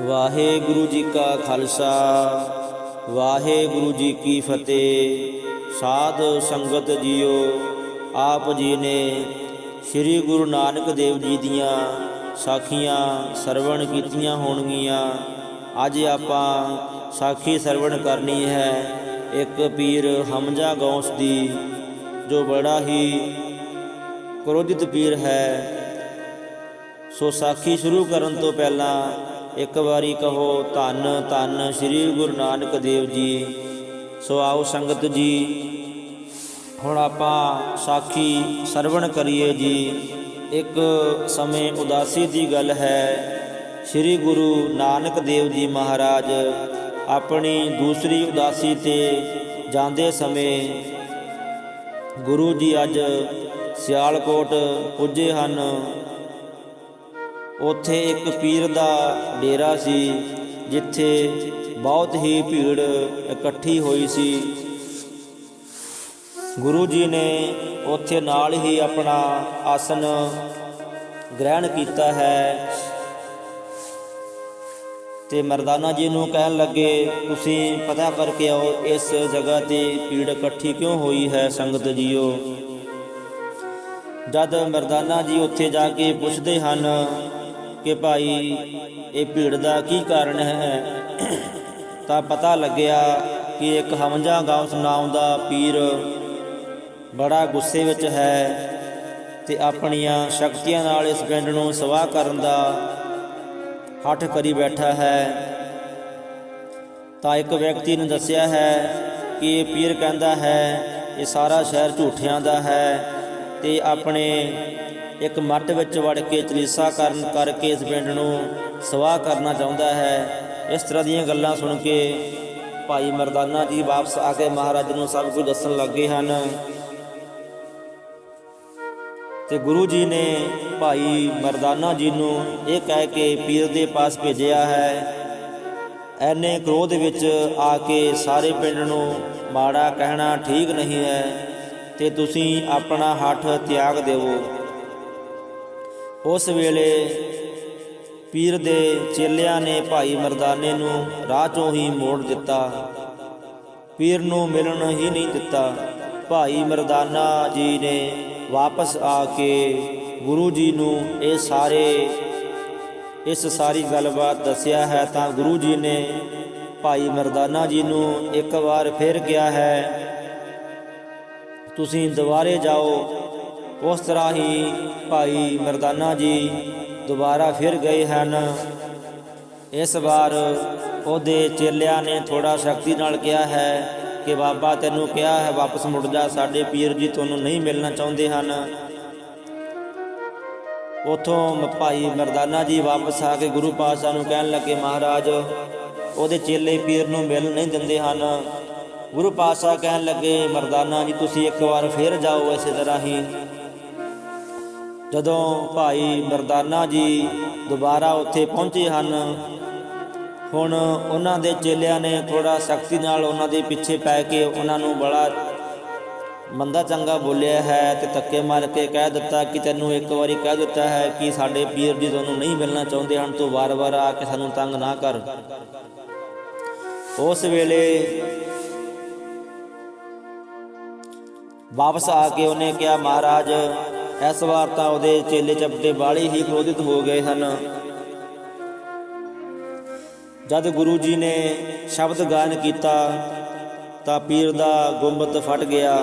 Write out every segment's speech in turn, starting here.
ਵਾਹਿਗੁਰੂ ਜੀ ਕਾ ਖਾਲਸਾ, ਵਾਹਿਗੁਰੂ ਜੀ ਕੀ ਫਤਿਹ। ਸਾਧ ਸੰਗਤ ਜੀਓ, ਆਪ ਜੀ ਨੇ ਸ੍ਰੀ ਗੁਰੂ ਨਾਨਕ ਦੇਵ ਜੀ ਦੀਆਂ ਸਾਖੀਆਂ ਸਰਵਣ ਕੀਤੀਆਂ ਹੋਣਗੀਆਂ। ਅੱਜ ਆਪਾਂ ਸਾਖੀ ਸਰਵਣ ਕਰਨੀ ਹੈ ਇੱਕ ਪੀਰ ਹਮਜ਼ਾ ਗੌਸ ਦੀ, ਜੋ ਬੜਾ ਹੀ ਕ੍ਰੋਧਿਤ ਪੀਰ ਹੈ। ਸੋ ਸਾਖੀ ਸ਼ੁਰੂ ਕਰਨ ਤੋਂ ਪਹਿਲਾਂ ਇੱਕ ਵਾਰੀ ਕਹੋ ਧੰਨ ਧੰਨ ਸ੍ਰੀ ਗੁਰੂ ਨਾਨਕ ਦੇਵ ਜੀ। ਸੋ ਆਓ ਸੰਗਤ ਜੀ, ਹੁਣ ਆਪਾਂ ਸਾਖੀ ਸਰਵਣ ਕਰੀਏ ਜੀ। ਇੱਕ ਸਮੇਂ ਉਦਾਸੀ ਦੀ ਗੱਲ ਹੈ, ਸ੍ਰੀ ਗੁਰੂ ਨਾਨਕ ਦੇਵ ਜੀ ਮਹਾਰਾਜ ਆਪਣੀ ਦੂਸਰੀ ਉਦਾਸੀ ਤੇ ਜਾਂਦੇ ਸਮੇਂ ਗੁਰੂ ਜੀ ਅੱਜ ਸਿਆਲਕੋਟ ਪੁੱਜੇ ਹਨ। ਉੱਥੇ ਇੱਕ ਪੀਰ ਦਾ ਡੇਰਾ ਸੀ, ਜਿੱਥੇ ਬਹੁਤ ਹੀ ਭੀੜ ਇਕੱਠੀ ਹੋਈ ਸੀ। ਗੁਰੂ ਜੀ ਨੇ ਉੱਥੇ ਨਾਲ ਹੀ ਆਪਣਾ ਆਸਨ ਗ੍ਰਹਿਣ ਕੀਤਾ ਹੈ। ਤੇ ਮਰਦਾਨਾ ਜੀ ਨੂੰ ਕਹਿਣ ਲੱਗੇ, ਤੁਸੀਂ ਪਤਾ ਕਰਕੇ ਆਓ, ਇਸ ਜਗ੍ਹਾ ਤੇ ਭੀੜ ਇਕੱਠੀ ਕਿਉਂ ਹੋਈ ਹੈ, ਸੰਗਤ ਜੀਓ? ਜਦ ਮਰਦਾਨਾ ਜੀ ਉੱਥੇ ਜਾ ਕੇ ਪੁੱਛਦੇ ਹਨ ਕਿ ਭਾਈ, ਇਹ ਭੀੜ ਦਾ ਕੀ ਕਾਰਨ ਹੈ? ਤਾਂ ਪਤਾ ਲੱਗਿਆ ਕਿ ਇੱਕ ਹਮਜਾ ਗਾਉਸ ਨਾਮ ਦਾ ਪੀਰ ਬੜਾ ਗੁੱਸੇ ਵਿੱਚ ਹੈ ਤੇ ਆਪਣੀਆਂ ਸ਼ਕਤੀਆਂ ਨਾਲ ਇਸ ਪਿੰਡ ਨੂੰ ਸਵਾਹ ਕਰਨ ਦਾ ਹੱਠ ਕਰੀ ਬੈਠਾ ਹੈ। ਤਾਂ ਇੱਕ ਵਿਅਕਤੀ ਨੇ ਦੱਸਿਆ ਹੈ ਕਿ ਇਹ ਪੀਰ ਕਹਿੰਦਾ ਹੈ, ਇਹ ਸਾਰਾ ਸ਼ਹਿਰ ਝੂਠਿਆਂ ਦਾ ਹੈ ਤੇ ਆਪਣੇ ਇੱਕ ਮੱਟ ਵਿੱਚ ਵੜ ਕੇ ਚਲੀਸਾ ਕਰਨ ਕਰਕੇ ਇਸ ਪਿੰਡ ਨੂੰ ਸਵਾਹ ਕਰਨਾ ਚਾਹੁੰਦਾ ਹੈ। ਇਸ ਤਰ੍ਹਾਂ ਦੀਆਂ ਗੱਲਾਂ ਸੁਣ ਕੇ ਭਾਈ ਮਰਦਾਨਾ ਜੀ ਵਾਪਸ ਆ ਕੇ ਮਹਾਰਾਜ ਨੂੰ ਸਭ ਕੁਝ ਦੱਸਣ ਲੱਗੇ ਹਨ। ਤੇ ਗੁਰੂ ਜੀ ਨੇ ਭਾਈ ਮਰਦਾਨਾ ਜੀ ਨੂੰ ਇਹ ਕਹਿ ਕੇ ਪੀਰ ਦੇ ਪਾਸ ਭੇਜਿਆ ਹੈ। ਐਨੇ ਕ੍ਰੋਧ ਵਿੱਚ ਆ ਕੇ ਸਾਰੇ ਪਿੰਡ ਨੂੰ ਮਾੜਾ ਕਹਿਣਾ ਠੀਕ ਨਹੀਂ ਹੈ। ਤੇ ਤੁਸੀਂ ਆਪਣਾ ਹੱਠ ਤਿਆਗ ਦੇਵੋ ਉਸ ਵੇਲੇ ਪੀਰ ਦੇ ਚੇਲਿਆਂ ਨੇ ਭਾਈ ਮਰਦਾਨੇ ਨੂੰ ਰਾਹ ਚੋਂ ਹੀ ਮੋੜ ਦਿੱਤਾ। ਪੀਰ ਨੂੰ ਮਿਲਣ ਹੀ ਨਹੀਂ ਦਿੱਤਾ। ਭਾਈ ਮਰਦਾਨਾ ਜੀ ਨੇ ਵਾਪਸ ਆ ਕੇ ਗੁਰੂ ਜੀ ਨੂੰ ਇਹ ਸਾਰੇ, ਇਸ ਸਾਰੀ ਗੱਲਬਾਤ ਦੱਸਿਆ ਹੈ ਤਾਂ ਗੁਰੂ ਜੀ ਨੇ ਭਾਈ ਮਰਦਾਨਾ ਜੀ ਨੂੰ ਇੱਕ ਵਾਰ ਫਿਰ ਕਿਹਾ ਹੈ, ਤੁਸੀਂ ਦੁਬਾਰੇ ਜਾਓ ਉਸ ਤਰ੍ਹਾਂ ਹੀ ਭਾਈ ਮਰਦਾਨਾ ਜੀ ਦੁਬਾਰਾ ਫਿਰ ਗਏ ਹਨ। ਇਸ ਵਾਰ ਉਹਦੇ ਚੇਲਿਆਂ ਨੇ ਥੋੜਾ ਸ਼ਕਤੀ ਨਾਲ ਕਿਹਾ ਹੈ ਕਿ ਬਾਬਾ ਤੈਨੂੰ ਕਿਹਾ ਹੈ, ਵਾਪਸ ਮੁੜ ਜਾ, ਸਾਡੇ ਪੀਰ ਜੀ ਤੁਹਾਨੂੰ ਨਹੀਂ ਮਿਲਣਾ ਚਾਹੁੰਦੇ ਹਨ। ਉਥੋਂ ਭਾਈ ਮਰਦਾਨਾ ਜੀ ਵਾਪਸ ਆ ਕੇ ਗੁਰੂ ਪਾਤਸ਼ਾਹ ਨੂੰ ਕਹਿਣ ਲੱਗੇ, ਮਹਾਰਾਜ, ਉਹਦੇ ਚੇਲੇ ਪੀਰ ਨੂੰ ਮਿਲ ਨਹੀਂ ਦਿੰਦੇ ਹਨ। ਗੁਰੂ ਪਾਤਸ਼ਾਹ ਕਹਿਣ ਲੱਗੇ, ਮਰਦਾਨਾ ਜੀ, ਤੁਸੀਂ ਇੱਕ ਵਾਰ ਫੇਰ ਜਾਓ ਇਸੇ ਤਰ੍ਹਾਂ ਹੀ। ਜਦੋਂ ਭਾਈ ਮਰਦਾਨਾ ਜੀ ਦੁਬਾਰਾ ਉੱਥੇ ਪਹੁੰਚੇ ਹਨ, ਹੁਣ ਉਹਨਾਂ ਦੇ ਚੇਲਿਆਂ ਨੇ ਥੋੜਾ ਸਖਤੀ ਨਾਲ ਉਹਨਾਂ ਦੇ ਪਿੱਛੇ ਪੈ ਕੇ ਉਹਨਾਂ ਨੂੰ ਬੜਾ ਮੰਦਾ ਚੰਗਾ ਬੋਲਿਆ ਹੈ ਤੇ ਧੱਕੇ ਮਾਰ ਕੇ ਕਹਿ ਦਿੱਤਾ ਕਿ ਤੈਨੂੰ ਇੱਕ ਵਾਰੀ ਕਹਿ ਦਿੱਤਾ ਹੈ ਕਿ ਸਾਡੇ ਪੀਰ ਜੀ ਤੁਹਾਨੂੰ ਨਹੀਂ ਮਿਲਣਾ ਚਾਹੁੰਦੇ ਹਨ, ਤੂੰ ਵਾਰ-ਵਾਰ ਆ ਕੇ ਸਾਨੂੰ ਤੰਗ ਨਾ ਕਰ। ਉਸ ਵੇਲੇ ਵਾਪਸ ਆ ਕੇ ਉਹਨੇ ਕਿਹਾ, ਮਹਾਰਾਜ ਇਸ ਵਾਰ ਤਾਂ ਉਹਦੇ ਚੇਲੇ ਚਪਟੇ ਬਾਲੀ ਹੀ ਕ੍ਰੋਧਿਤ ਹੋ ਗਏ ਹਨ। ਜਦ ਗੁਰੂ ਜੀ ਨੇ ਸ਼ਬਦ ਗਾਇਨ ਕੀਤਾ, ਤਾਂ ਪੀਰ ਦਾ ਗੁੰਬਦ ਫਟ ਗਿਆ।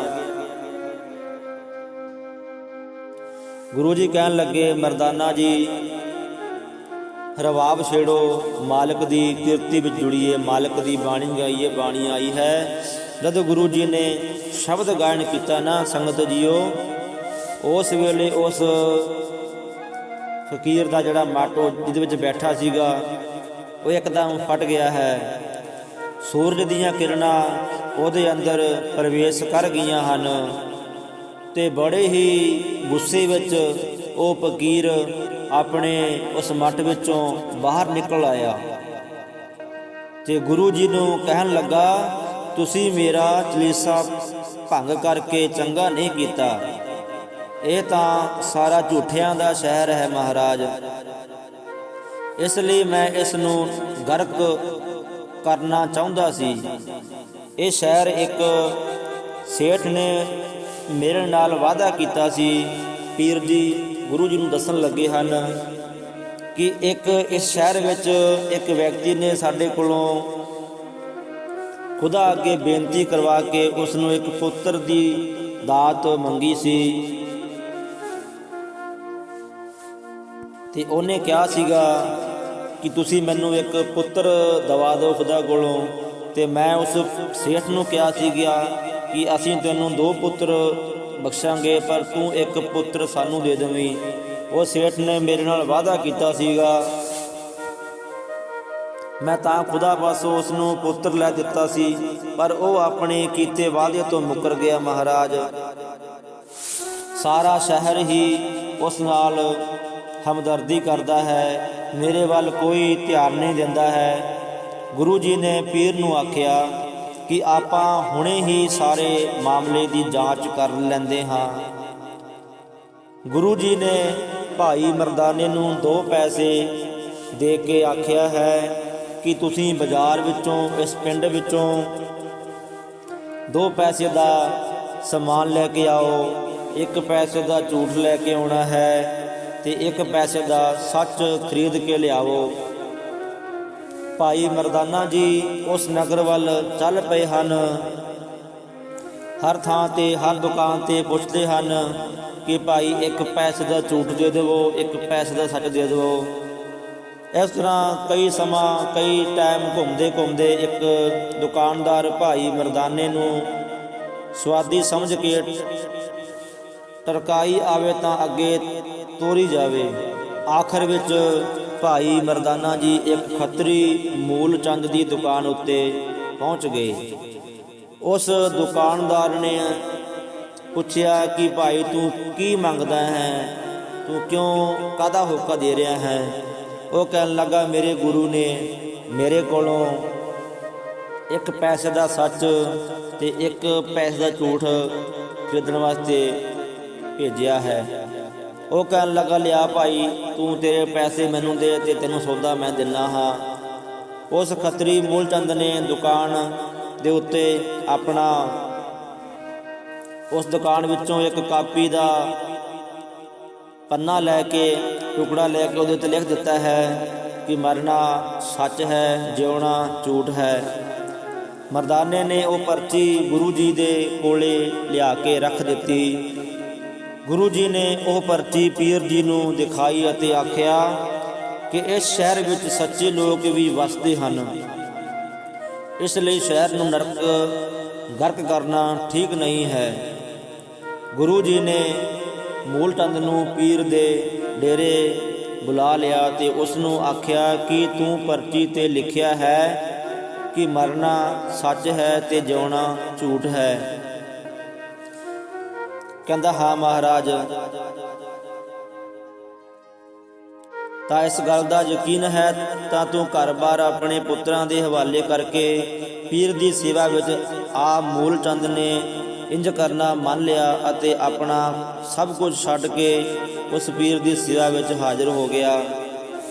ਗੁਰੂ ਜੀ ਕਹਿਣ ਲੱਗੇ, ਮਰਦਾਨਾ ਜੀ, ਰਵਾਬ ਛੇੜੋ, ਮਾਲਕ ਦੀ ਕਿਰਤੀ ਵਿੱਚ ਜੁੜੀਏ, ਮਾਲਕ ਦੀ ਬਾਣੀ ਗਾਈਏ, ਬਾਣੀ ਆਈ ਹੈ। ਜਦ ਗੁਰੂ ਜੀ ਨੇ ਸ਼ਬਦ ਗਾਇਨ ਕੀਤਾ ਨਾ, ਸੰਗਤ ਜੀਓ ਉਸ ਵੇਲੇ ਉਸ ਫਕੀਰ ਦਾ ਜਿਹੜਾ ਮਾਟੋ ਜਿਹਦੇ ਵਿੱਚ ਬੈਠਾ ਸੀਗਾ, ਉਹ ਇੱਕਦਮ ਫਟ ਗਿਆ ਹੈ। ਸੂਰਜ ਦੀਆਂ ਕਿਰਨਾਂ ਉਹਦੇ ਅੰਦਰ ਪ੍ਰਵੇਸ਼ ਕਰ ਗਈਆਂ ਹਨ ਤੇ ਬੜੇ ਹੀ ਗੁੱਸੇ ਵਿੱਚ ਉਹ ਫਕੀਰ ਆਪਣੇ ਉਸ ਮੱਟ ਵਿੱਚੋਂ ਬਾਹਰ ਨਿਕਲ ਆਇਆ। ਤੇ ਗੁਰੂ ਜੀ ਨੂੰ ਕਹਿਣ ਲੱਗਾ, ਤੁਸੀਂ ਮੇਰਾ ਚਲੀਸਾ ਭੰਗ ਕਰਕੇ ਚੰਗਾ ਨਹੀਂ ਕੀਤਾ। ਇਹ ਤਾਂ ਸਾਰਾ ਝੂਠਿਆਂ ਦਾ ਸ਼ਹਿਰ ਹੈ ਮਹਾਰਾਜ। ਇਸ ਲਈ ਮੈਂ ਇਸ ਨੂੰ ਗਰਕ ਕਰਨਾ ਚਾਹੁੰਦਾ ਸੀ। ਇਹ ਸ਼ਹਿਰ ਇੱਕ ਸੇਠ ਨੇ ਮੇਰੇ ਨਾਲ ਵਾਅਦਾ ਕੀਤਾ ਸੀ। ਪੀਰ ਜੀ, ਗੁਰੂ ਜੀ ਨੂੰ ਦੱਸਣ ਲੱਗੇ ਹਨ ਕਿ ਇੱਕ ਇਸ ਸ਼ਹਿਰ ਵਿੱਚ ਇੱਕ ਵਿਅਕਤੀ ਨੇ ਸਾਡੇ ਕੋਲੋਂ ਖੁਦਾ ਅੱਗੇ ਬੇਨਤੀ ਕਰਵਾ ਕੇ ਉਸ ਨੂੰ ਇੱਕ ਪੁੱਤਰ ਦੀ ਦਾਤ ਮੰਗੀ ਸੀ। ਤੇ ਉਹਨੇ ਕਿਹਾ ਸੀਗਾ ਕਿ ਤੁਸੀਂ ਮੈਨੂੰ ਇੱਕ ਪੁੱਤਰ ਦਵਾ ਦਿਓ ਖੁਦਾ ਕੋਲੋਂ। ਤੇ ਮੈਂ ਉਸ ਸੇਠ ਨੂੰ ਕਿਹਾ ਸੀਗਾ ਕਿ ਅਸੀਂ ਤੈਨੂੰ ਦੋ ਪੁੱਤਰ ਬਖਸ਼ਾਂਗੇ, ਪਰ ਤੂੰ ਇੱਕ ਪੁੱਤਰ ਸਾਨੂੰ ਦੇ ਦੇਵੀਂ। ਉਹ ਸੇਠ ਨੇ ਮੇਰੇ ਨਾਲ ਵਾਅਦਾ ਕੀਤਾ ਸੀਗਾ। ਮੈਂ ਤਾਂ ਖੁਦਾ ਪਾਸੋਂ ਉਸ ਨੂੰ ਪੁੱਤਰ ਲੈ ਦਿੱਤਾ ਸੀ, ਪਰ ਉਹ ਆਪਣੇ ਕੀਤੇ ਵਾਅਦੇ ਤੋਂ ਮੁੱਕਰ ਗਿਆ ਮਹਾਰਾਜ। ਸਾਰਾ ਸ਼ਹਿਰ ਹੀ ਉਸ ਨਾਲ ਹਮਦਰਦੀ ਕਰਦਾ ਹੈ, ਮੇਰੇ ਵੱਲ ਕੋਈ ਧਿਆਨ ਨਹੀਂ ਦਿੰਦਾ ਹੈ। ਗੁਰੂ ਜੀ ਨੇ ਪੀਰ ਨੂੰ ਆਖਿਆ ਕਿ ਆਪਾਂ ਹੁਣੇ ਹੀ ਸਾਰੇ ਮਾਮਲੇ ਦੀ ਜਾਂਚ ਕਰ ਲੈਂਦੇ ਹਾਂ। ਗੁਰੂ ਜੀ ਨੇ ਭਾਈ ਮਰਦਾਨੇ ਨੂੰ ਦੋ ਪੈਸੇ ਦੇ ਕੇ ਆਖਿਆ ਹੈ ਕਿ ਤੁਸੀਂ ਬਾਜ਼ਾਰ ਵਿੱਚੋਂ, ਇਸ ਪਿੰਡ ਵਿੱਚੋਂ ਦੋ ਪੈਸੇ ਦਾ ਸਮਾਨ ਲੈ ਕੇ ਆਓ, ਇੱਕ ਪੈਸੇ ਦਾ ਝੂਠ ਲੈ ਕੇ ਆਉਣਾ ਹੈ ਤੇ ਇੱਕ ਪੈਸੇ ਦਾ ਸੱਚ ਖਰੀਦ ਕੇ ਲਿਆਵੋ। ਭਾਈ ਮਰਦਾਨਾ ਜੀ, ਉਸ ਨਗਰ ਵੱਲ ਚੱਲ ਪਏ ਹਨ। ਹਰ ਥਾਂ ਤੇ, ਹਰ ਦੁਕਾਨ ਤੇ ਪੁੱਛਦੇ ਹਨ ਕਿ ਭਾਈ, ਇੱਕ ਪੈਸੇ ਦਾ ਝੂਠ ਦੇ ਦੇਵੋ, ਇੱਕ ਪੈਸੇ ਦਾ ਸੱਚ ਦੇ ਦੇਵੋ। ਇਸ ਤਰ੍ਹਾਂ ਕਈ ਸਮਾਂ, ਕਈ ਟਾਈਮ ਘੁੰਮਦੇ ਘੁੰਮਦੇ ਇੱਕ ਦੁਕਾਨਦਾਰ ਭਾਈ ਮਰਦਾਨੇ ਨੂੰ ਸਵਾਦੀ ਸਮਝ ਕੇ ਟਰਕਾਈ ਆਵੇ ਤਾਂ ਅੱਗੇ ਤੋਰੀ ਜਾਵੇ। ਆਖਰ ਵਿੱਚ ਭਾਈ ਮਰਦਾਨਾ ਜੀ ਇੱਕ ਖੱਤਰੀ ਮੂਲ ਚੰਦ ਦੀ ਦੁਕਾਨ ਉੱਤੇ ਪਹੁੰਚ ਗਏ। ਉਸ ਦੁਕਾਨਦਾਰ ਨੇ ਪੁੱਛਿਆ ਕਿ ਭਾਈ, ਤੂੰ ਕੀ ਮੰਗਦਾ ਹੈ? ਤੂੰ ਕਿਉਂ ਕਾਦਾ ਹੋਕਾ ਦੇ ਰਿਹਾ ਹੈ? ਉਹ ਕਹਿਣ ਲੱਗਾ, ਮੇਰੇ ਗੁਰੂ ਨੇ ਮੇਰੇ ਕੋਲੋਂ ਇੱਕ ਪੈਸੇ ਦਾ ਸੱਚ ਤੇ ਇੱਕ ਪੈਸੇ ਦਾ ਝੂਠ ਖਰੀਦਣ ਵਾਸਤੇ ਭੇਜਿਆ ਹੈ। ਉਹ ਕਹਿਣ ਲੱਗਾ, ਲਿਆ ਭਾਈ, ਤੂੰ ਤੇਰੇ ਪੈਸੇ ਮੈਨੂੰ ਦੇ ਤੇ ਤੈਨੂੰ ਸੌਦਾ ਮੈਂ ਦਿੰਨਾ ਹਾਂ। ਉਸ ਖੱਤਰੀ ਮੂਲਚੰਦ ਨੇ ਦੁਕਾਨ ਦੇ ਉੱਤੇ ਆਪਣਾ ਉਸ ਦੁਕਾਨ ਵਿੱਚੋਂ ਇੱਕ ਕਾਪੀ ਦਾ ਪੰਨਾ ਲੈ ਕੇ, ਟੁਕੜਾ ਲੈ ਕੇ ਉਹਦੇ ਉੱਤੇ ਲਿਖ ਦਿੱਤਾ ਹੈ ਕਿ ਮਰਨਾ ਸੱਚ ਹੈ, ਜਿਉਣਾ ਝੂਠ ਹੈ। ਮਰਦਾਨੇ ਨੇ ਉਹ ਪਰਚੀ ਗੁਰੂ ਜੀ ਦੇ ਕੋਲੇ ਲਿਆ ਕੇ ਰੱਖ ਦਿੱਤੀ। ਗੁਰੂ ਜੀ ਨੇ ਉਹ ਪਰਚੀ ਪੀਰ ਜੀ ਨੂੰ ਦਿਖਾਈ ਅਤੇ ਆਖਿਆ ਕਿ ਇਸ ਸ਼ਹਿਰ ਵਿੱਚ ਸੱਚੇ ਲੋਕ ਵੀ ਵਸਦੇ ਹਨ। ਇਸ ਲਈ ਸ਼ਹਿਰ ਨੂੰ ਨਰਕ, ਗਰਕ ਕਰਨਾ ਠੀਕ ਨਹੀਂ ਹੈ। ਗੁਰੂ ਜੀ ਨੇ ਮੂਲ ਚੰਦ ਨੂੰ ਪੀਰ ਦੇ ਡੇਰੇ ਬੁਲਾ ਲਿਆ ਤੇ ਉਸ ਨੂੰ ਆਖਿਆ, ਕਿ ਤੂੰ ਪਰਚੀ ਤੇ ਲਿਖਿਆ ਹੈ ਕਿ ਮਰਨਾ ਸੱਚ ਹੈ ਤੇ ਜਿਉਣਾ ਝੂਠ ਹੈ? ਕਹਿੰਦਾ, ਹਾਂ ਮਹਾਰਾਜ। ਤਾਂ ਇਸ ਗੱਲ ਦਾ ਯਕੀਨ ਹੈ, ਤਾਂ ਤੂੰ ਘਰ-ਬਾਰ ਆਪਣੇ ਪੁੱਤਰਾਂ ਦੇ ਹਵਾਲੇ ਕਰਕੇ ਪੀਰ ਦੀ ਸੇਵਾ ਵਿੱਚ ਆ ਮੂਲ ਚੰਦ ਨੇ ਇੰਜ ਕਰਨਾ ਮੰਨ ਲਿਆ ਅਤੇ ਆਪਣਾ ਸਭ ਕੁਝ ਛੱਡ ਕੇ ਉਸ ਪੀਰ ਦੀ ਸੇਵਾ ਵਿੱਚ ਹਾਜ਼ਰ ਹੋ ਗਿਆ।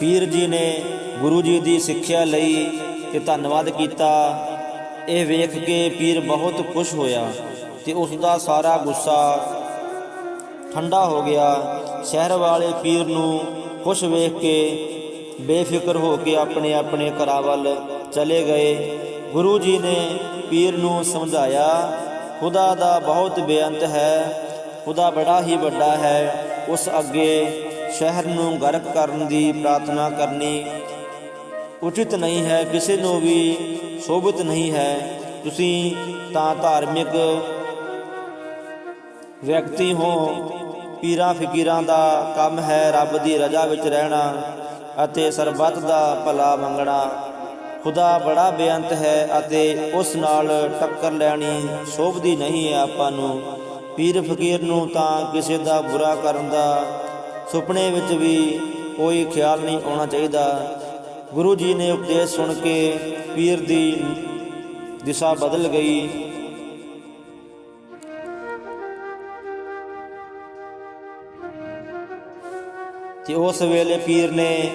ਪੀਰ ਜੀ ਨੇ ਗੁਰੂ ਜੀ ਦੀ ਸਿੱਖਿਆ ਲਈ ਤੇ ਧੰਨਵਾਦ ਕੀਤਾ। ਇਹ ਵੇਖ ਕੇ ਪੀਰ ਬਹੁਤ ਖੁਸ਼ ਹੋਇਆ ਤੇ ਉਸ ਦਾ ਸਾਰਾ ਗੁੱਸਾ ਠੰਡਾ ਹੋ ਗਿਆ। ਸ਼ਹਿਰ ਵਾਲੇ ਪੀਰ ਨੂੰ ਖੁਸ਼ ਵੇਖ ਕੇ ਬੇਫਿਕਰ ਹੋ ਕੇ ਆਪਣੇ ਆਪਣੇ ਘਰਾਂ ਵੱਲ ਚਲੇ ਗਏ। ਗੁਰੂ ਜੀ ਨੇ ਪੀਰ ਨੂੰ ਸਮਝਾਇਆ, ਖੁਦਾ ਦਾ ਬਹੁਤ ਬੇਅੰਤ ਹੈ, ਖੁਦਾ ਬੜਾ ਹੀ ਵੱਡਾ ਹੈ। ਉਸ ਅੱਗੇ ਸ਼ਹਿਰ ਨੂੰ ਗਰਕ ਕਰਨ ਦੀ ਪ੍ਰਾਰਥਨਾ ਕਰਨੀ ਉਚਿਤ ਨਹੀਂ ਹੈ, ਕਿਸੇ ਨੂੰ ਵੀ ਸ਼ੋਭਿਤ ਨਹੀਂ ਹੈ। ਤੁਸੀਂ ਤਾਂ ਧਾਰਮਿਕ ਵਿਅਕਤੀ ਹੋ ਪੀਰਾਂ ਫਕੀਰਾਂ ਦਾ ਕੰਮ ਹੈ ਰੱਬ ਦੀ ਰਜ਼ਾ ਵਿੱਚ ਰਹਿਣਾ ਅਤੇ ਸਰਬੱਤ ਦਾ ਭਲਾ ਮੰਗਣਾ। ਖੁਦਾ ਬੜਾ ਬੇਅੰਤ ਹੈ ਅਤੇ ਉਸ ਨਾਲ ਟੱਕਰ ਲੈਣੀ ਸ਼ੋਭਦੀ ਨਹੀਂ ਹੈ ਆਪਾਂ ਨੂੰ। ਪੀਰ ਫਕੀਰ ਨੂੰ ਤਾਂ ਕਿਸੇ ਦਾ ਬੁਰਾ ਕਰਨ ਦਾ ਸੁਪਨੇ ਵਿੱਚ ਵੀ ਕੋਈ ਖਿਆਲ ਨਹੀਂ ਆਉਣਾ ਚਾਹੀਦਾ। ਗੁਰੂ ਜੀ ਨੇ ਉਪਦੇਸ਼ ਸੁਣ ਕੇ ਪੀਰ ਦੀ ਦਿਸ਼ਾ ਬਦਲ ਗਈ। ਤੇ ਉਸ ਵੇਲੇ ਪੀਰ ਨੇ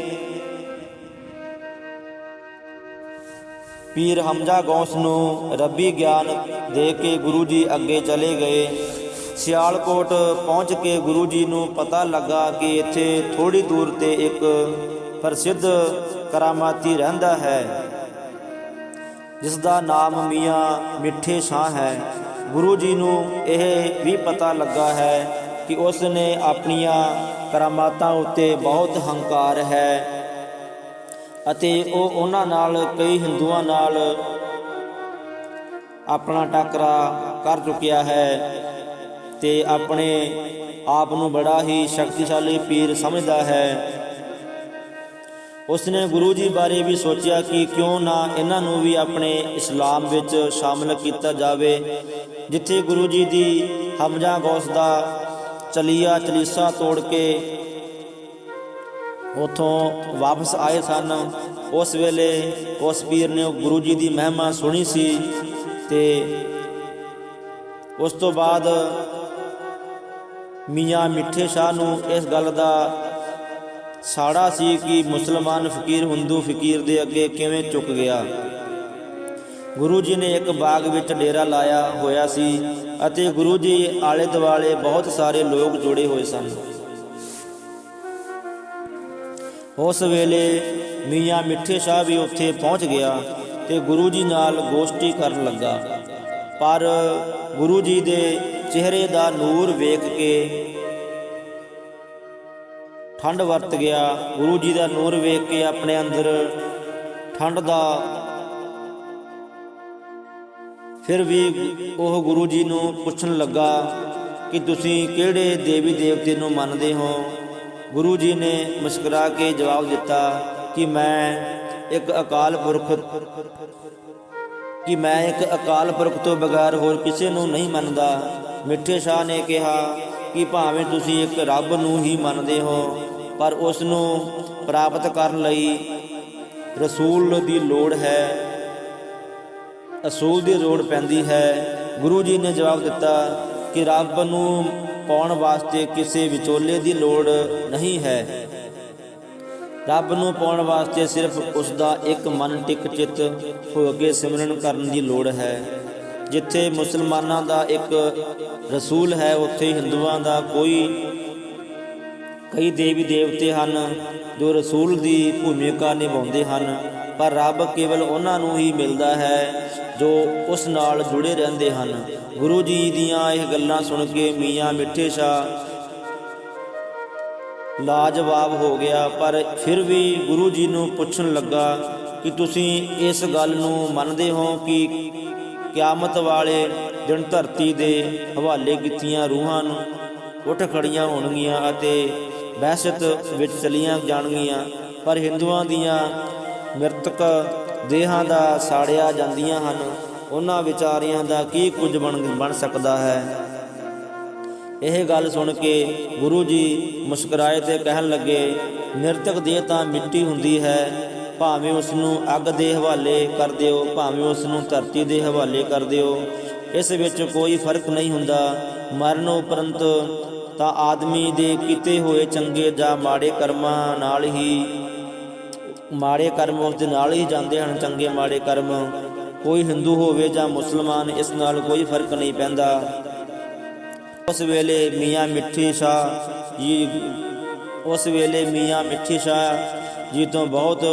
ਪੀਰ ਹਮਜ਼ਾ ਗੌਸ ਨੂੰ ਰੱਬੀ ਗਿਆਨ ਦੇ ਕੇ ਗੁਰੂ ਜੀ ਅੱਗੇ ਚਲੇ ਗਏ। ਸਿਆਲਕੋਟ ਪਹੁੰਚ ਕੇ ਗੁਰੂ ਜੀ ਨੂੰ ਪਤਾ ਲੱਗਾ ਕਿ ਇੱਥੇ ਥੋੜੀ ਦੂਰ ਤੇ ਇੱਕ ਪ੍ਰਸਿੱਧ ਕਰਾਮਾਤੀ ਰਹਿੰਦਾ ਹੈ ਜਿਸ ਦਾ ਨਾਮ ਮੀਆਂ ਮਿੱਠੇ ਸ਼ਾਹ ਹੈ। ਗੁਰੂ ਜੀ ਨੂੰ ਇਹ ਵੀ ਪਤਾ ਲੱਗਾ ਹੈ ਕਿ ਉਸ ਨੇ ਆਪਣੀਆਂ ਕਰਾਮਾਤਾਂ ਉੱਤੇ ਬਹੁਤ ਹੰਕਾਰ ਹੈ ਅਤੇ ਉਹ ਉਹਨਾਂ ਨਾਲ, ਕਈ ਹਿੰਦੂਆਂ ਨਾਲ ਆਪਣਾ ਟੱਕਰਾ ਕਰ ਚੁੱਕਿਆ ਹੈ ਤੇ ਆਪਣੇ ਆਪ ਨੂੰ ਬੜਾ ਹੀ ਸ਼ਕਤੀਸ਼ਾਲੀ ਪੀਰ ਸਮਝਦਾ ਹੈ। ਉਸ ਨੇ ਗੁਰੂ ਜੀ ਬਾਰੇ ਵੀ ਸੋਚਿਆ ਕਿ ਕਿਉਂ ਨਾ ਇਹਨਾਂ ਨੂੰ ਵੀ ਆਪਣੇ ਇਸਲਾਮ ਵਿੱਚ ਸ਼ਾਮਲ ਕੀਤਾ ਜਾਵੇ, ਜਿੱਥੇ ਗੁਰੂ ਜੀ ਦੀ ਹਮਜ਼ਾ ਗੌਸ ਦਾ ਚਲੀਆ ਚਲੀਸਾ ਤੋੜ ਕੇ ਉਥੋਂ ਵਾਪਸ ਆਏ ਸਨ। ਉਸ ਵੇਲੇ ਉਸ ਪੀਰ ਨੇ ਗੁਰੂ ਜੀ ਦੀ ਮਹਿਮਾ ਸੁਣੀ ਸੀ ਤੇ ਉਸ ਤੋਂ ਬਾਅਦ ਮੀਆਂ ਮਿੱਠੇ ਸ਼ਾਹ ਨੂੰ ਇਸ ਗੱਲ ਦਾ ਸਾੜਾ ਸੀ ਕਿ ਮੁਸਲਮਾਨ ਫਕੀਰ, ਹਿੰਦੂ ਫਕੀਰ ਦੇ ਅੱਗੇ ਕਿਵੇਂ ਝੁਕ ਗਿਆ। ਗੁਰੂ ਜੀ ਨੇ ਇੱਕ ਬਾਗ ਵਿੱਚ ਡੇਰਾ ਲਾਇਆ ਹੋਇਆ ਸੀ। ਅਤੇ ਗੁਰੂ ਜੀ ਆਲੇ ਦੁਆਲੇ ਬਹੁਤ ਸਾਰੇ ਲੋਕ ਜੁੜੇ ਹੋਏ ਸਨ। ਉਸ ਵੇਲੇ ਮੀਆਂ ਮਿੱਠੇ ਸ਼ਾਹ ਵੀ ਉੱਥੇ ਪਹੁੰਚ ਗਿਆ ਤੇ ਗੁਰੂ ਜੀ ਨਾਲ ਗੋਸ਼ਟੀ ਕਰਨ ਲੱਗਾ। ਪਰ ਗੁਰੂ ਜੀ ਦੇ ਚਿਹਰੇ ਦਾ ਨੂਰ ਵੇਖ ਕੇ ਠੰਡ ਵਰਤ ਗਿਆ। ਗੁਰੂ ਜੀ ਦਾ ਨੂਰ ਵੇਖ ਕੇ ਆਪਣੇ ਅੰਦਰ ਠੰਡ ਦਾ ਫਿਰ ਵੀ ਉਹ ਗੁਰੂ ਜੀ ਨੂੰ ਪੁੱਛਣ ਲੱਗਾ ਕਿ ਤੁਸੀਂ ਕਿਹੜੇ ਦੇਵੀ ਦੇਵਤੇ ਨੂੰ ਮੰਨਦੇ ਹੋ? ਗੁਰੂ ਜੀ ਨੇ ਮੁਸਕਰਾ ਕੇ ਜਵਾਬ ਦਿੱਤਾ ਕਿ ਮੈਂ ਇੱਕ ਅਕਾਲ ਪੁਰਖ, ਕਿ ਮੈਂ ਇੱਕ ਅਕਾਲ ਪੁਰਖ ਤੋਂ ਬਗੈਰ ਹੋਰ ਕਿਸੇ ਨੂੰ ਨਹੀਂ ਮੰਨਦਾ। ਮਿੱਠੇ ਸ਼ਾਹ ਨੇ ਕਿਹਾ ਕਿ ਭਾਵੇਂ ਤੁਸੀਂ ਇੱਕ ਰੱਬ ਨੂੰ ਹੀ ਮੰਨਦੇ ਹੋ, ਪਰ ਉਸ ਨੂੰ ਪ੍ਰਾਪਤ ਕਰਨ ਲਈ ਰਸੂਲ ਦੀ ਲੋੜ ਹੈ। ਅਸੂਲ ਦੀ ਲੋੜ ਪੈਂਦੀ ਹੈ। ਗੁਰੂ ਜੀ ਨੇ ਜਵਾਬ ਦਿੱਤਾ ਕਿ ਰੱਬ ਨੂੰ ਪਾਉਣ ਵਾਸਤੇ ਕਿਸੇ ਵਿਚੋਲੇ ਦੀ ਲੋੜ ਨਹੀਂ ਹੈ। ਰੱਬ ਨੂੰ ਪਾਉਣ ਵਾਸਤੇ ਸਿਰਫ ਉਸ ਦਾ ਇੱਕ ਮਨ ਟਿਕ ਚਿੱਤ ਹੋ ਕੇ ਸਿਮਰਨ ਕਰਨ ਦੀ ਲੋੜ ਹੈ। ਜਿੱਥੇ ਮੁਸਲਮਾਨਾਂ ਦਾ ਇੱਕ ਰਸੂਲ ਹੈ, ਉੱਥੇ ਹਿੰਦੂਆਂ ਦਾ ਕੋਈ, ਕਈ ਦੇਵੀ ਦੇਵਤੇ ਹਨ ਜੋ ਰਸੂਲ ਦੀ ਭੂਮਿਕਾ ਨਿਭਾਉਂਦੇ ਹਨ। ਪਰ ਰੱਬ ਕੇਵਲ ਉਹਨਾਂ ਨੂੰ ਹੀ ਮਿਲਦਾ ਹੈ ਜੋ ਉਸ ਨਾਲ ਜੁੜੇ ਰਹਿੰਦੇ ਹਨ। ਗੁਰੂ ਜੀ ਦੀਆਂ ਇਹ ਗੱਲਾਂ ਸੁਣ ਕੇ ਮੀਆਂ ਮਿੱਠੇ ਸ਼ਾਹ ਲਾਜਵਾਬ ਹੋ ਗਿਆ, ਪਰ ਫਿਰ ਵੀ ਗੁਰੂ ਜੀ ਨੂੰ ਪੁੱਛਣ ਲੱਗਾ ਕਿ ਤੁਸੀਂ ਇਸ ਗੱਲ ਨੂੰ ਮੰਨਦੇ ਹੋ ਕਿ ਕਿਆਮਤ ਵਾਲੇ ਦਿਨ ਧਰਤੀ ਦੇ ਹਵਾਲੇ ਕੀਤੀਆਂ ਰੂਹਾਂ ਨੂੰ ਉੱਠ ਖੜੀਆਂ ਹੋਣਗੀਆਂ ਅਤੇ ਬਹਿਸ਼ਤ ਵਿੱਚ ਚਲੀਆਂ ਜਾਣਗੀਆਂ। ਪਰ ਹਿੰਦੂਆਂ ਦੀਆਂ ਮ੍ਰਿਤਕ ਦੇਹਾਂ ਦਾ ਸਾੜਿਆ ਜਾਂਦੀਆਂ ਹਨ। ਉਹਨਾਂ ਵਿਚਾਰਿਆਂ ਦਾ ਕੀ ਕੁਝ ਬਣ ਬਣ ਸਕਦਾ ਹੈ? ਇਹ ਗੱਲ ਸੁਣ ਕੇ ਗੁਰੂ ਜੀ ਮੁਸਕਰਾਏ ਤੇ ਕਹਿਣ ਲੱਗੇ ਨਿਰਤਕ ਦੇਹ ਤਾਂ ਮਿੱਟੀ ਹੁੰਦੀ ਹੈ, ਭਾਵੇਂ ਉਸ ਨੂੰ ਅੱਗ ਦੇ ਹਵਾਲੇ ਕਰ ਦਿਓ, ਭਾਵੇਂ ਉਸ ਨੂੰ ਧਰਤੀ ਦੇ ਹਵਾਲੇ ਕਰ ਦਿਓ। ਇਸ ਵਿੱਚ ਕੋਈ ਫ਼ਰਕ ਨਹੀਂ ਹੁੰਦਾ। ਮਰਨ ਉਪਰੰਤ ਤਾਂ ਆਦਮੀ ਦੇ ਕੀਤੇ ਹੋਏ ਚੰਗੇ ਜਾਂ ਮਾੜੇ ਕਰਮਾਂ ਨਾਲ ਹੀ ਮਾੜੇ ਕਰਮ ਉਸ ਦੇ ਨਾਲ ਹੀ ਜਾਂਦੇ ਹਨ, ਚੰਗੇ ਮਾੜੇ ਕਰਮ। ਕੋਈ ਹਿੰਦੂ ਹੋਵੇ ਜਾਂ ਮੁਸਲਮਾਨ, ਇਸ ਨਾਲ ਕੋਈ ਫ਼ਰਕ ਨਹੀਂ ਪੈਂਦਾ। ਉਸ ਵੇਲੇ ਮੀਆਂ ਮਿੱਠੀ ਸ਼ਾਹ ਜੀ, ਉਸ ਵੇਲੇ ਮੀਆਂ ਮਿੱਠੀ ਸ਼ਾਹ ਜੀ ਤੋਂ ਬਹੁਤ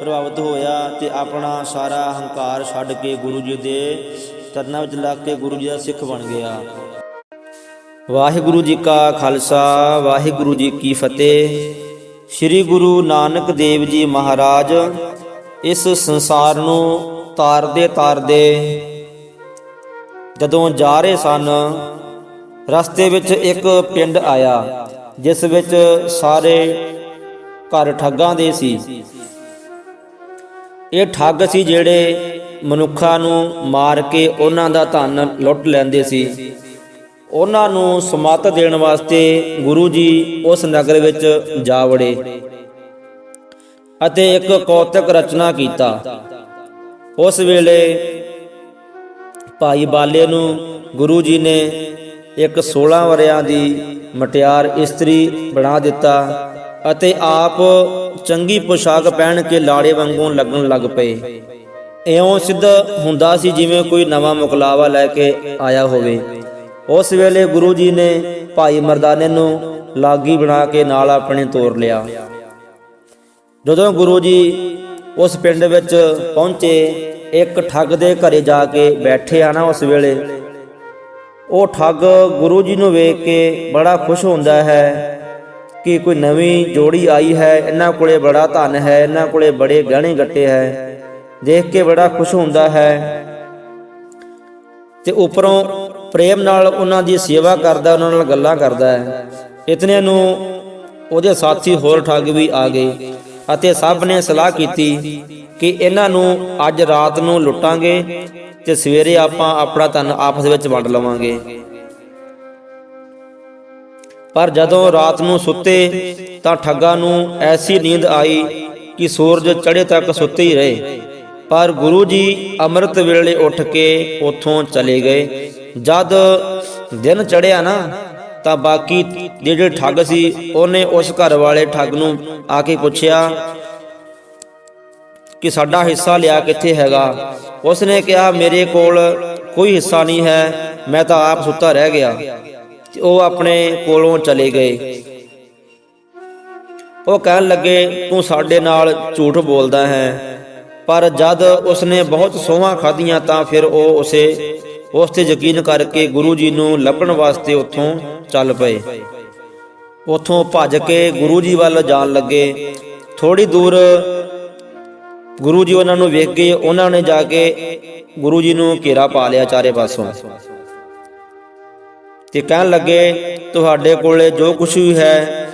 ਪ੍ਰਭਾਵਿਤ ਹੋਇਆ ਤੇ ਆਪਣਾ ਸਾਰਾ ਹੰਕਾਰ ਛੱਡ ਕੇ ਗੁਰੂ ਜੀ ਦੇ ਚਰਨਾਂ ਵਿੱਚ ਲੱਗ ਕੇ ਗੁਰੂ ਜੀ ਦਾ ਸਿੱਖ ਬਣ ਗਿਆ। ਵਾਹਿਗੁਰੂ ਜੀ ਕਾ ਖਾਲਸਾ, ਵਾਹਿਗੁਰੂ ਜੀ ਕੀ ਫਤਿਹ। ਸ੍ਰੀ ਗੁਰੂ ਨਾਨਕ ਦੇਵ ਜੀ ਮਹਾਰਾਜ ਇਸ ਸੰਸਾਰ ਨੂੰ ਤਾਰਦੇ ਤਾਰਦੇ ਜਦੋਂ ਜਾ ਰਹੇ ਸਨ, ਰਸਤੇ ਵਿੱਚ ਇੱਕ ਪਿੰਡ ਆਇਆ, ਜਿਸ ਵਿੱਚ ਸਾਰੇ ਘਰ ਠੱਗਾਂ ਦੇ ਸੀ। ਇਹ ਠੱਗ ਸੀ ਜਿਹੜੇ ਮਨੁੱਖਾਂ ਨੂੰ ਮਾਰ ਕੇ ਉਹਨਾਂ ਦਾ ਧਨ ਲੁੱਟ ਲੈਂਦੇ ਸੀ। ਉਹਨਾਂ ਨੂੰ ਸਮਤ ਦੇਣ ਵਾਸਤੇ ਗੁਰੂ ਜੀ ਉਸ ਨਗਰ ਵਿੱਚ ਜਾ ਵੜੇ ਅਤੇ ਇੱਕ ਕੌਤਕ ਰਚਨਾ ਕੀਤਾ। ਉਸ ਵੇਲੇ ਭਾਈ ਬਾਲੇ ਨੂੰ ਗੁਰੂ ਜੀ ਨੇ ਇੱਕ 16 ਵਰਿਆਂ ਦੀ ਮਟਿਆਰ ਇਸਤਰੀ ਬਣਾ ਦਿੱਤਾ ਅਤੇ ਆਪ ਚੰਗੀ ਪੋਸ਼ਾਕ ਪਹਿਨ ਕੇ ਲਾੜੇ ਵਾਂਗੂ ਲੱਗਣ ਲੱਗ ਪਏ। ਇਉਂ ਸਿੱਧ ਹੁੰਦਾ ਸੀ ਜਿਵੇਂ ਕੋਈ ਨਵਾਂ ਮੁਕਲਾਵਾ ਲੈ ਕੇ ਆਇਆ ਹੋਵੇ। ਉਸ ਵੇਲੇ ਗੁਰੂ ਜੀ ਨੇ ਭਾਈ ਮਰਦਾਨੇ ਨੂੰ ਲਾਗੀ ਬਣਾ ਕੇ ਨਾਲ ਆਪਣੇ ਤੋਰ ਲਿਆ। ਜਦੋਂ ਗੁਰੂ ਜੀ ਉਸ ਪਿੰਡ ਵਿੱਚ ਪਹੁੰਚੇ, ਇੱਕ ਠੱਗ ਦੇ ਘਰੇ ਜਾ ਕੇ ਬੈਠੇ ਆ ਨਾ ਉਸ ਵੇਲੇ, ਉਹ ਠੱਗ ਗੁਰੂ ਜੀ ਨੂੰ ਵੇਖ ਕੇ ਬੜਾ ਖੁਸ਼ ਹੁੰਦਾ ਹੈ ਕਿ ਕੋਈ ਨਵੀਂ ਜੋੜੀ ਆਈ ਹੈ, ਇਹਨਾਂ ਕੋਲੇ ਬੜਾ ਧਨ ਹੈ, ਇਹਨਾਂ ਕੋਲੇ ਬੜੇ ਗਹਿਣੇ ਗੱਟੇ ਹੈ, ਦੇਖ ਕੇ ਬੜਾ ਖੁਸ਼ ਹੁੰਦਾ ਹੈ। ਤੇ ਉੱਪਰੋਂ ਪ੍ਰੇਮ ਨਾਲ ਉਹਨਾਂ ਦੀ ਸੇਵਾ ਕਰਦਾ, ਉਹਨਾਂ ਨਾਲ ਗੱਲਾਂ ਕਰਦਾ ਹੈ। ਇਤਨੇ ਨੂੰ ਉਹਦੇ ਸਾਥੀ ਹੋਰ ਠੱਗ ਵੀ ਆ ਗਏ ਅਤੇ ਸਭ ਨੇ ਸਲਾਹ ਕੀਤੀ ਕਿ ਇਹਨਾਂ ਨੂੰ ਅੱਜ ਰਾਤ ਨੂੰ ਲੁੱਟਾਂਗੇ ਤੇ ਸਵੇਰੇ ਆਪਾਂ ਆਪਣਾ ਧਨ ਆਪਸ ਵਿੱਚ ਵੰਡ ਲਵਾਂਗੇ। ਪਰ ਜਦੋਂ ਰਾਤ ਨੂੰ ਸੁੱਤੇ ਤਾਂ ਠੱਗਾ ਨੂੰ ਐਸੀ ਨੀਂਦ ਆਈ ਕਿ ਸੂਰਜ ਚੜ੍ਹੇ ਤੱਕ ਸੁੱਤੇ ਹੀ ਰਹੇ। ਪਰ ਗੁਰੂ ਜੀ ਅੰਮ੍ਰਿਤ ਵੇਲੇ ਉੱਠ ਕੇ ਉੱਥੋਂ ਚਲੇ ਗਏ। ਜਦ ਦਿਨ ਚੜਿਆ ਨਾ, ਤਾਂ ਬਾਕੀ ਜਿਹੜੇ ਠੱਗ ਸੀ, ਉਹਨੇ ਉਸ ਘਰ ਵਾਲੇ ਠੱਗ ਨੂੰ ਆ ਕੇ ਪੁੱਛਿਆ ਕਿ ਸਾਡਾ ਹਿੱਸਾ ਲਿਆ ਕਿੱਥੇ ਹੈਗਾ? ਉਸਨੇ ਕਿਹਾ, ਮੇਰੇ ਕੋਲ ਕੋਈ ਹਿੱਸਾ ਨਹੀਂ ਹੈ, ਮੈਂ ਤਾਂ ਆਪ ਸੁੱਤਾ ਰਹਿ ਗਿਆ। ਤੇ ਉਹ ਆਪਣੇ ਕੋਲੋਂ ਚਲੇ ਗਏ। ਉਹ ਕਹਿਣ ਲੱਗੇ, ਤੂੰ ਸਾਡੇ ਨਾਲ ਝੂਠ ਬੋਲਦਾ ਹੈ। ਪਰ ਜਦ ਉਸਨੇ ਬਹੁਤ ਸੋਹਾਂ ਖਾਧੀਆਂ, ਤਾਂ ਫਿਰ ਉਹ ਉਸੇ ਉਸ ਤੇ ਯਕੀਨ ਕਰਕੇ ਗੁਰੂ ਜੀ ਨੂੰ ਲੱਭਣ ਵਾਸਤੇ ਉੱਥੋਂ ਚੱਲ ਪਏ। ਉੱਥੋਂ ਭੱਜ ਕੇ ਗੁਰੂ ਜੀ ਵੱਲ ਜਾਣ ਲੱਗੇ। ਥੋੜੀ ਦੂਰ ਗੁਰੂ ਜੀ ਉਹਨਾਂ ਨੂੰ ਵੇਖ ਕੇ ਉਹਨਾਂ ਨੇ ਜਾ ਕੇ ਗੁਰੂ ਜੀ ਨੂੰ ਘੇਰਾ ਪਾ ਲਿਆ ਚਾਰੇ ਪਾਸੋਂ। ਤੇ ਕਹਿਣ ਲੱਗੇ, ਤੁਹਾਡੇ ਕੋਲੇ ਜੋ ਕੁਝ ਵੀ ਹੈ,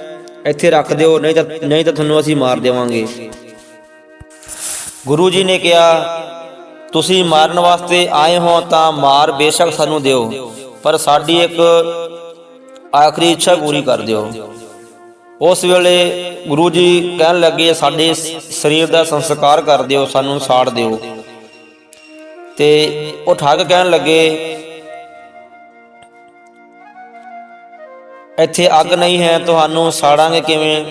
ਇੱਥੇ ਰੱਖ ਦਿਓ, ਨਹੀਂ ਤਾਂ ਨਹੀਂ ਤਾਂ ਤੁਹਾਨੂੰ ਅਸੀਂ ਮਾਰ ਦੇਵਾਂਗੇ। ਗੁਰੂ ਜੀ ਨੇ ਕਿਹਾ ਤੁਸੀਂ ਮਾਰਨ ਵਾਸਤੇ ਆਏ ਹੋ ਤਾਂ ਮਾਰ ਬੇਸ਼ੱਕ ਸਾਨੂੰ ਦਿਓ, ਪਰ ਸਾਡੀ ਇੱਕ ਆਖਰੀ ਇੱਛਾ ਪੂਰੀ ਕਰ ਦਿਓ। ਉਸ ਵੇਲੇ ਗੁਰੂ ਜੀ ਕਹਿਣ ਲੱਗੇ, ਸਾਡੇ ਸਰੀਰ ਦਾ ਸੰਸਕਾਰ ਕਰ ਦਿਓ, ਸਾਨੂੰ ਸਾੜ ਦਿਓ। ਤੇ ਉਹ ਠੱਗ ਕਹਿਣ ਲੱਗੇ, ਇੱਥੇ ਅੱਗ ਨਹੀਂ ਹੈ, ਤੁਹਾਨੂੰ ਸਾੜਾਂਗੇ ਕਿਵੇਂ?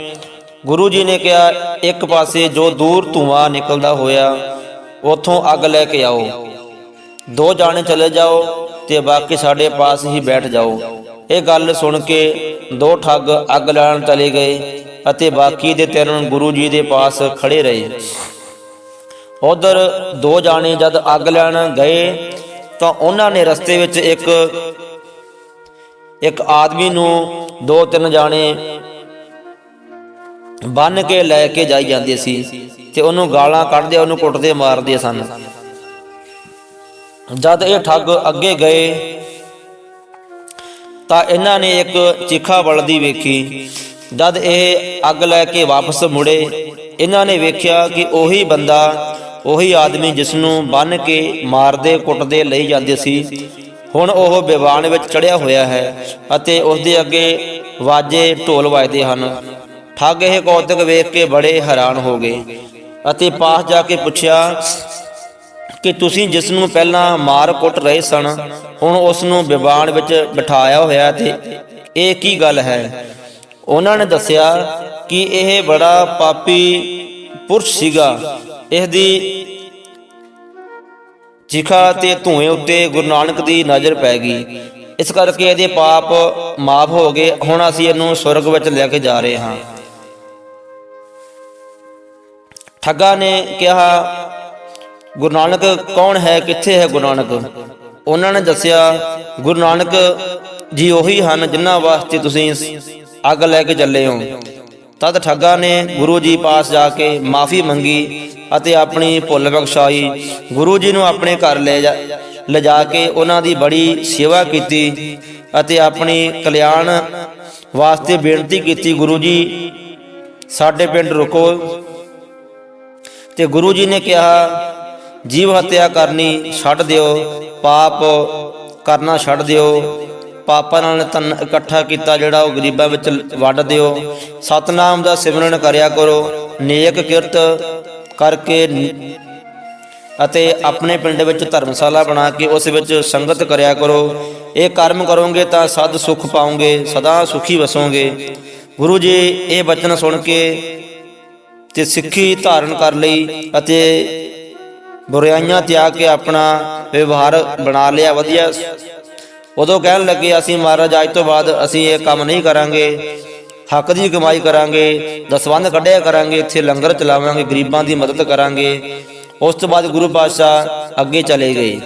ਗੁਰੂ ਜੀ ਨੇ ਕਿਹਾ, ਇੱਕ ਪਾਸੇ ਜੋ ਦੂਰ ਧੂਆਂ ਨਿਕਲਦਾ ਹੋਇਆ ਉੱਥੋਂ ਅੱਗ ਲੈ ਕੇ ਆਓ। ਦੋ ਜਾਣੇ ਚਲੇ ਜਾਓ ਤੇ ਬਾਕੀ ਸਾਡੇ ਪਾਸ ਹੀ ਬੈਠ ਜਾਓ। ਇਹ ਗੱਲ ਸੁਣ ਕੇ ਦੋ ਠੱਗ ਅੱਗ ਲੈਣ ਚਲੇ ਗਏ ਅਤੇ ਬਾਕੀ ਦੇ ਤਿੰਨ ਗੁਰੂ ਜੀ ਦੇ ਪਾਸ ਖੜੇ ਰਹੇ। ਉਧਰ ਦੋ ਜਾਣੇ ਜਦ ਅੱਗ ਲੈਣ ਗਏ ਤਾਂ ਉਹਨਾਂ ਨੇ ਰਸਤੇ ਵਿੱਚ ਇੱਕ ਇੱਕ ਆਦਮੀ ਨੂੰ ਦੋ ਤਿੰਨ ਜਾਣੇ ਬੰਨ ਕੇ ਲੈ ਕੇ ਜਾਈ ਜਾਂਦੇ ਸੀ। ਤੇ ਉਹਨੂੰ ਗਾਲਾਂ ਕੱਢਦੇ, ਉਹਨੂੰ ਕੁੱਟਦੇ, ਮਾਰਦੇ ਸਨ। ਜਦ ਇਹ ਠੱਗ ਅੱਗੇ ਗਏ, ਤਾਂ ਇਹਨਾਂ ਨੇ ਇੱਕ ਚਿਖਾ ਬਲਦੀ ਵੇਖੀ। ਜਦ ਇਹ ਅੱਗ ਲੈ ਕੇ ਵਾਪਸ ਮੁੜੇ, ਇਹਨਾਂ ਨੇ ਵੇਖਿਆ ਕਿ ਉਹੀ ਬੰਦਾ, ਉਹੀ ਆਦਮੀ ਜਿਸ ਨੂੰ ਬੰਨ ਕੇ ਮਾਰਦੇ, ਕੁੱਟਦੇ ਲਈ ਜਾਂਦੇ ਸੀ, ਹੁਣ ਉਹ ਵਿਵਾਨ ਵਿੱਚ ਚੜਿਆ ਹੋਇਆ ਹੈ ਅਤੇ ਉਸ ਦੇ ਅੱਗੇ ਵਾਜੇ ਢੋਲ ਵੱਜਦੇ ਹਨ। ਠੱਗ ਇਹ ਕੌਤਕ ਵੇਖ ਕੇ ਬੜੇ ਹੈਰਾਨ ਹੋ ਗਏ। ਅਤੇ ਪਾਸ ਜਾ ਕੇ ਪੁੱਛਿਆ ਕਿ ਤੁਸੀਂ ਜਿਸ ਨੂੰ ਪਹਿਲਾਂ ਮਾਰ ਕੁੱਟ ਰਹੇ ਸਨ, ਹੁਣ ਉਸ ਨੂੰ ਬਿਵਾਨ ਵਿੱਚ ਬਿਠਾਇਆ ਹੋਇਆ ਤੇ ਇਹ ਕੀ ਗੱਲ ਹੈ? ਉਹਨਾਂ ਨੇ ਦੱਸਿਆ ਕਿ ਇਹ ਬੜਾ ਪਾਪੀ ਪੁਰਸ਼ ਸੀਗਾ। ਇਸ ਦੀ ਚਿਖਾ ਤੇ ਧੂਏ ਉੱਤੇ ਗੁਰੂ ਨਾਨਕ ਦੀ ਨਜ਼ਰ ਪੈ ਗਈ। ਇਸ ਕਰਕੇ ਇਹਦੇ ਪਾਪ ਮਾਫ ਹੋ ਗਏ। ਹੁਣ ਅਸੀਂ ਇਹਨੂੰ ਸਵਰਗ ਵਿੱਚ ਲੈ ਕੇ ਜਾ ਰਹੇ ਹਾਂ। ਠੱਗਾ ਨੇ ਕਿਹਾ, ਗੁਰੂ ਨਾਨਕ ਕੌਣ ਹੈ? ਕਿੱਥੇ ਹੈ ਗੁਰੂ ਨਾਨਕ? ਉਹਨਾਂ ਨੇ ਦੱਸਿਆ, ਗੁਰੂ ਨਾਨਕ ਜੀ ਉਹੀ ਹਨ ਜਿਨ੍ਹਾਂ ਵਾਸਤੇ ਤੁਸੀਂ ਅੱਗ ਲੈ ਕੇ ਚੱਲੇ ਹੋ। ਤਦ ਠੱਗਾ ਨੇ ਗੁਰੂ ਜੀ ਪਾਸ ਜਾ ਕੇ ਮਾਫੀ ਮੰਗੀ ਅਤੇ ਆਪਣੀ ਭੁੱਲ ਬਖਸ਼ਾਈ। ਗੁਰੂ ਜੀ ਨੂੰ ਆਪਣੇ ਘਰ ਲੈ ਜਾ, ਲਿਜਾ ਕੇ ਉਹਨਾਂ ਦੀ ਬੜੀ ਸੇਵਾ ਕੀਤੀ ਅਤੇ ਆਪਣੀ ਕਲਿਆਣ ਵਾਸਤੇ ਬੇਨਤੀ ਕੀਤੀ, ਗੁਰੂ ਜੀ, ਸਾਡੇ ਪਿੰਡ ਰੁਕੋ। ਤੇ ਗੁਰੂ ਜੀ ਨੇ ਕਿਹਾ, ਜੀਵ ਹੱਤਿਆ ਕਰਨੀ ਛੱਡ ਦਿਓ, ਪਾਪ ਕਰਨਾ ਛੱਡ ਦਿਓ। ਪਾਪਾਂ ਨਾਲ ਤਨ ਇਕੱਠਾ ਕੀਤਾ ਜਿਹੜਾ ਉਹ ਗਰੀਬਾਂ ਵਿੱਚ ਵੰਡ ਦਿਓ। ਸਤਨਾਮ ਦਾ ਸਿਮਰਨ ਕਰਿਆ ਕਰੋ। ਨੇਕ ਕਿਰਤ ਕਰਕੇ ਅਤੇ ਆਪਣੇ ਪਿੰਡ ਵਿੱਚ ਧਰਮਸ਼ਾਲਾ ਬਣਾ ਕੇ ਉਸ ਵਿੱਚ ਸੰਗਤ ਕਰਿਆ ਕਰੋ। ਇਹ ਕਰਮ ਕਰੋਗੇ ਤਾਂ ਸਦ ਸੁਖ ਪਾਓਗੇ, ਸਦਾ ਸੁਖੀ ਵਸੋਗੇ। ਗੁਰੂ ਜੀ, ਇਹ ਬਚਨ ਸੁਣ ਕੇ ਤੇ ਸਿੱਖੀ ਧਾਰਨ ਕਰ ਲਈ ਅਤੇ ਬੁਰਾਈਆਂ ਤਿਆਗ ਕੇ ਆਪਣਾ ਵਿਵਹਾਰ ਬਣਾ ਲਿਆ, ਵਧੀਆ। ਉਦੋਂ ਕਹਿਣ ਲੱਗੇ, ਅਸੀਂ ਮਹਾਰਾਜ, ਅੱਜ ਤੋਂ ਬਾਅਦ ਅਸੀਂ ਇਹ ਕੰਮ ਨਹੀਂ ਕਰਾਂਗੇ। ਹੱਕ ਦੀ ਕਮਾਈ ਕਰਾਂਗੇ, ਦਸਵੰਧ ਕੱਢਿਆ ਕਰਾਂਗੇ, ਇੱਥੇ ਲੰਗਰ ਚਲਾਵਾਂਗੇ, ਗਰੀਬਾਂ ਦੀ ਮਦਦ ਕਰਾਂਗੇ। ਉਸ ਤੋਂ ਬਾਅਦ ਗੁਰੂ ਪਾਤਸ਼ਾਹ ਅੱਗੇ ਚਲੇ ਗਏ।